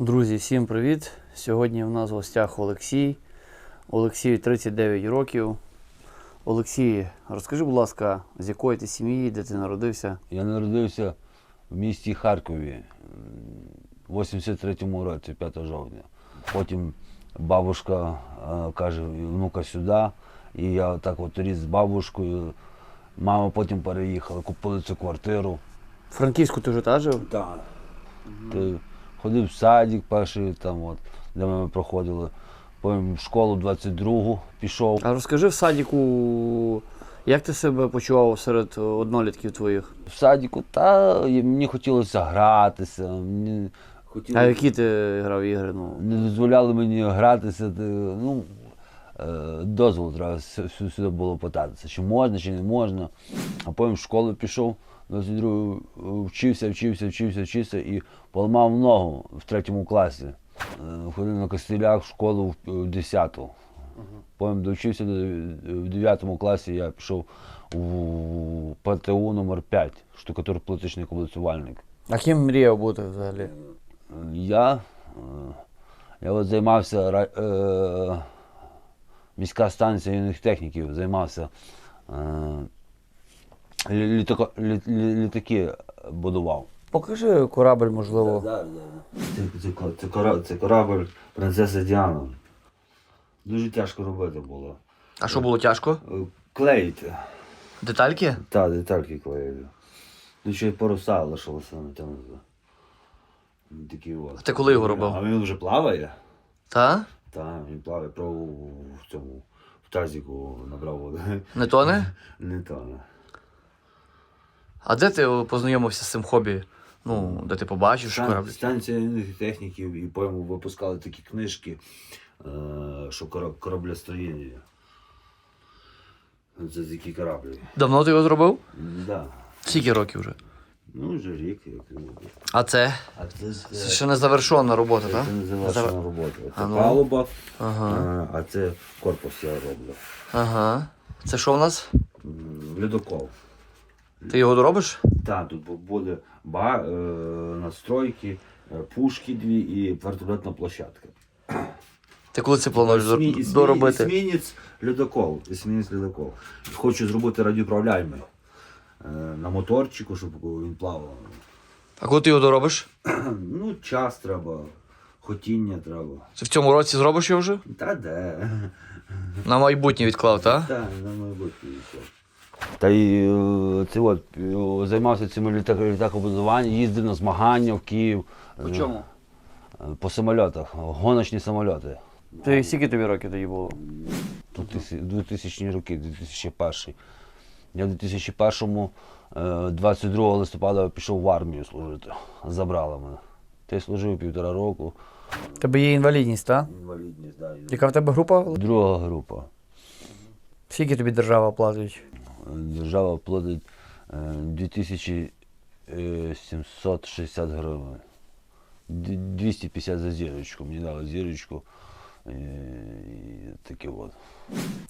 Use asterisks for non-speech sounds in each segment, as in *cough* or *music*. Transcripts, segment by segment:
Друзі, всім привіт! Сьогодні в нас в гостях Олексій. Олексію 39 років. Олексій, розкажи, будь ласка, з якої ти сім'ї, де ти народився? Я народився в місті Харкові в 83-му році, 5 жовтня. Потім бабушка е, каже, внука сюди. І я так от ріс з бабушкою. Мама потім переїхала, купили цю квартиру. В Франківську ти вже та жив? Так. Ти ходив в садик перший, там, от, де ми проходили. Потім в школу 22-гу пішов. А розкажи в садіку, як ти себе почував серед однолітків твоїх? В садіку, та мені хотілося гратися. Мені А які ти грав ігри? Ну, не дозволяли мені гратися. ти, Ну, е, дозвол треба сю- сю- сюди було питатися, чи можна, чи не можна. А потім в школу пішов, вчився, вчився, вчився, вчився і поламав ногу в третьому класі. Е, Ходив на костилях в школу в- в 10-ту. Потім довчився в 9 класі, я пішов у ПТУ номер 5 штукатур плитичний облицювальник. а ким мріяв бути взагалі? Я, е, я от займався е, міська станція юних техніків, займався е, літако- лі- лі- літаки будував. Покажи корабль, можливо. Це, це, це, корабль принцеса Діана. Дуже тяжко робити було. А що було тяжко? Е, Клеїти. Детальки? Та, детальки клеїли. Ну ще й паруса лишилося натягнути. Такі от. ти коли його робив? А він вже плаває. Та? Так, він плаває, пробував в цьому в тазіку набрав води. Не тоне? Не то. не. А де ти познайомився з цим хобі? Ну, де ти побачив, що корабль? Станція юних техніків і по випускали такі книжки, е, що кора- кораблестроєння. Це такі кораблі. Давно ти його зробив? Да. Скільки років вже? Ну, вже рік. Як... А це? А це, Це ще не завершена робота, так? Це не завершена робота. Це А ну. палуба, Ага. а, це корпус я роблю. Ага. Це що в нас? Ледокол. Ти його доробиш? Так, тут буде ба, е, настройки, е, пушки дві і вертольотна площадка. Ти коли це плануєш есмі- доробити? Есмінець ледокол. Есмінець ледокол. Хочу зробити радіоуправляємий. Е, На моторчику, щоб він плавав. А коли ти його доробиш? *clears throat* Ну, час треба, хотіння треба. Це в цьому році зробиш його вже? Та де? На майбутнє відклав, так? Так, на майбутнє. Та й е, це от, е, займався цим літак, літакобудуванням, їздив на змагання в Київ. По чому? По самольотах, гоночні самольоти. Ти скільки тобі років тоді було? Тут 2000 роки, 2001. Я в 2001-му, е, 22 листопада пішов в армію служити. Забрали мене. Й служив півтора року. Тебе є інвалідність, так? Інвалідність, да. Яка в тебе група? Друга група. Скільки тобі держава платить? Держава платить е, 2760 гривень. 250 за зірочку. Мені дали зірочку. Е, І таке от.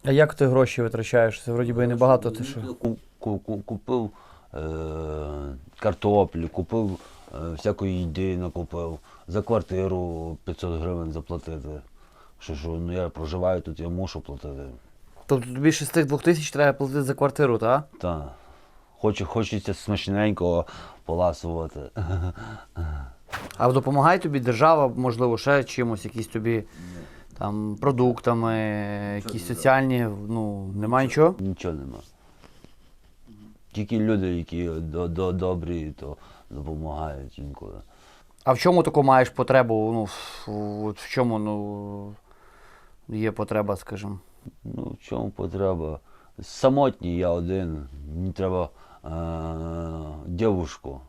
А як ти гроші витрачаєш? Це вроді би і небагато, ти що? Ку- ку- ку- Купив е, картоплі, купив е, всякої їди накупив, за квартиру 500 гривень заплатити. Що, що ну, я проживаю тут, я мушу платити. Тобто тобі ще з тих двох тисяч треба платити за квартиру, так? Та. Хочу, хочеться смачненького поласувати. *laughs* А допомагає тобі держава, можливо, ще чимось, якісь тобі там продуктами, якісь соціальні, ну, немає нічого? Нічого нема. Тільки люди, які до, до, добрі, то допомагають інколи. А в чому таку маєш потребу? Ну, в, от в чому ну, є потреба, скажімо? Ну, в чому потреба? Самотній я один. Мені треба е- дівушку,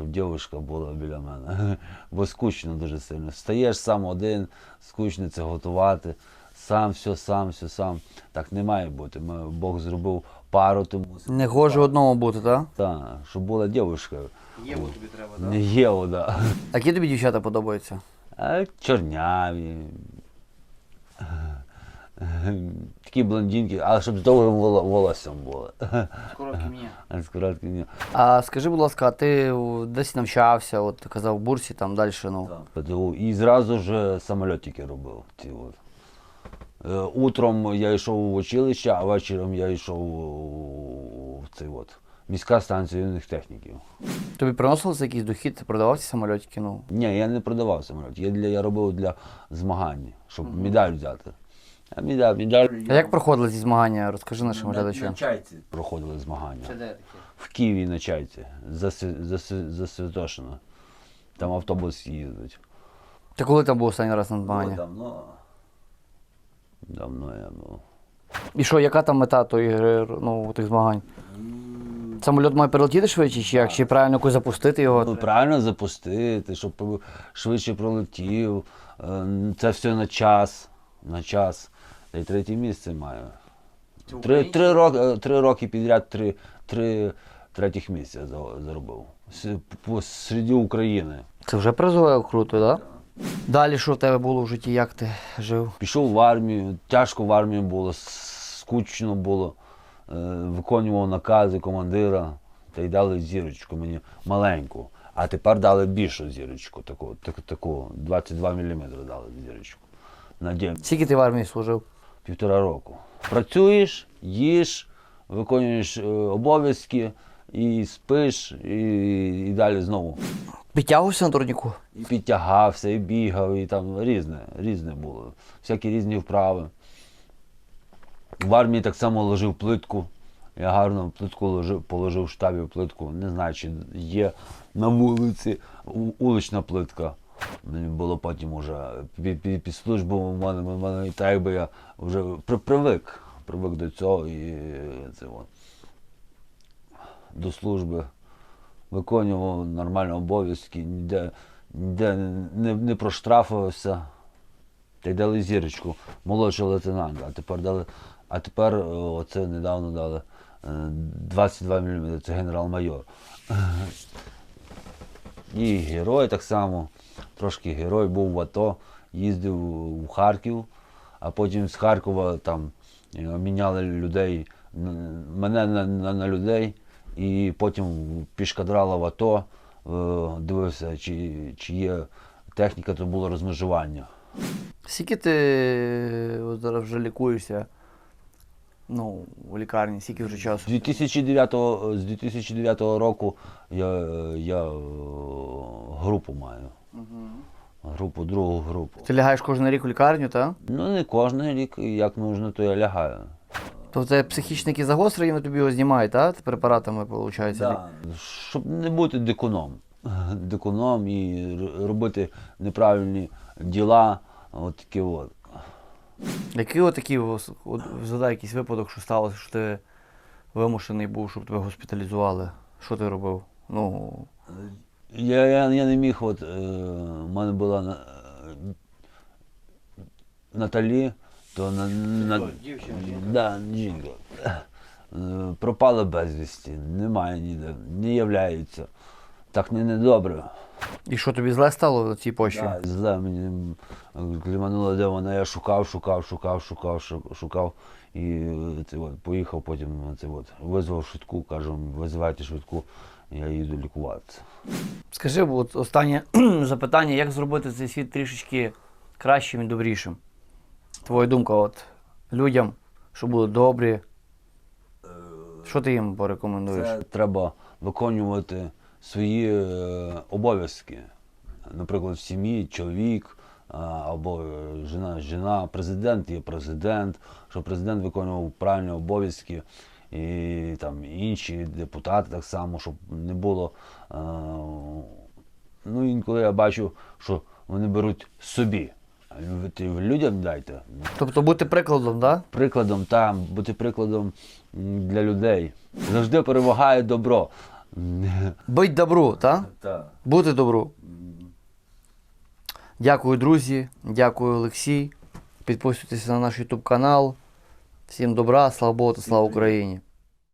щоб дівушка була біля мене. *laughs* Бо скучно дуже сильно. Стаєш сам один, скучно це готувати. Сам все, сам, все сам. Так не має бути. Ми, Бог зробив пару, тому Не гоже одному бути, так? та, щоб була дівушка. Єву тобі треба, Не є, да. А які тобі дівчата подобаються? А чорняві. *laughs* Такі блондинки, але щоб з довгим волоссям були. А *laughs* з коротким ні. А скажи, будь ласка, а ти десь навчався, от казав в бурсі, там далі, ну. ПТУ. І зразу ж самольотики робив. Ці от. Е, Утром я йшов в училище, а вечором я йшов в цей от. Міська станція юних техніків. Тобі приносилося якийсь дохід, ти продавав ці самольотики, ну. Ні, я не продавав самоліт. Я, для, я робив для змагань, щоб медаль взяти. А як проходили ці змагання? Розкажи нашим глядачам. чайці проходили змагання. Це де таке? В Києві на чайці, за, за, за Святошино. Там автобус їздить. Ти коли там був останній раз на змагання? давно. Давно я був. І що, яка там мета тої гри, ну, тих змагань? Самольот має перелетіти швидше, чи як? Чи правильно якось запустити його? Ну, правильно запустити, щоб швидше пролетів. Е, Це все на час. На час. Та й третє місце маю. Три, три, роки, е, три роки підряд три, три третіх місця за- заробив. Серед України. Це вже призове круто, так? Да? Далі що в тебе було в житті, як ти жив? Пішов в армію, тяжко в армії було, скучно було. Е, Виконував накази командира та й дали зірочку мені маленьку. А тепер дали більшу зірочку, таку, таку, таку 22 мм дали зірочку. На. Скільки ти в армії служив? Півтора року. Працюєш, їш, виконуєш е, обов'язки і спиш, і, і далі знову. Підтягувався на турніку? І підтягався, і бігав, і там різне, різне було. Всякі різні вправи. В армії так само ложив плитку. Я гарно плитку ложив, положив в штабі плитку. Не знаю, чи є на вулиці улична плитка. Було потім уже під, під, під службу в мене, в мене і так би я вже при, привик. Привик до цього і це от. До служби виконував нормально обов'язки, ніде, ніде не, не проштрафився. Та й дали зірочку молодшого лейтенанта, а тепер дали, а тепер е, оце недавно дали е, 22 мм, це генерал-майор. І герой так само, трошки герой був в АТО, їздив в Харків, а потім з Харкова там е, міняли людей, мене на, на, на людей, і потім пішкадрала в АТО, е, дивився, чи, чи є техніка, то було розмежування. Скільки ти от зараз вже лікуєшся? Ну, у лікарні, скільки вже З часу? 2009, з 2009 року я, я е, групу маю. Групу, другу групу. Ти лягаєш кожен рік у лікарню, так? Ну не кожен рік, як нужно, то я лягаю. То це психічні які загострення, вони тобі його знімають, так? Препаратами, виходить? Щоб не бути дикуном. Дикуном і робити неправильні діла. От такі от. Який от такий, ос- от, згадай якийсь випадок, що сталося, що ти вимушений був, щоб тебе госпіталізували? Що ти робив? Ну, Я, я, я не міг, от, е, в мене була на, Наталі, то на, на, дівчина, Да, жінка. Е, Пропала безвісті, немає ніде, не являється. Так не недобре. і що тобі зле стало на цій почві? Да, зле мені клімануло, де вона, я шукав, шукав, шукав, шукав, шукав. І е, це от, поїхав потім це от, визвав швидку, кажу, визивайте швидку, я їду лікуватися. Скажи, от останнє *clears throat* запитання, як зробити цей світ трішечки кращим і добрішим? Твоя думка, от людям, щоб були добрі. Що ти їм порекомендуєш? Це треба виконувати свої е, обов'язки. Наприклад, в сім'ї чоловік а, або е, жена, жена, президент є президент, щоб президент виконував правильні обов'язки, і там інші депутати так само, щоб не було. е, ну, інколи я бачу, що вони беруть собі. Людям дайте. Тобто бути прикладом, так? Прикладом там, бути прикладом для людей. Завжди перемагає добро. Бить добру, так? Так. Бути добру. Дякую, друзі. Дякую, Олексій. Підписуйтесь на наш YouTube канал. Всім добра, слава Богу та слава Україні!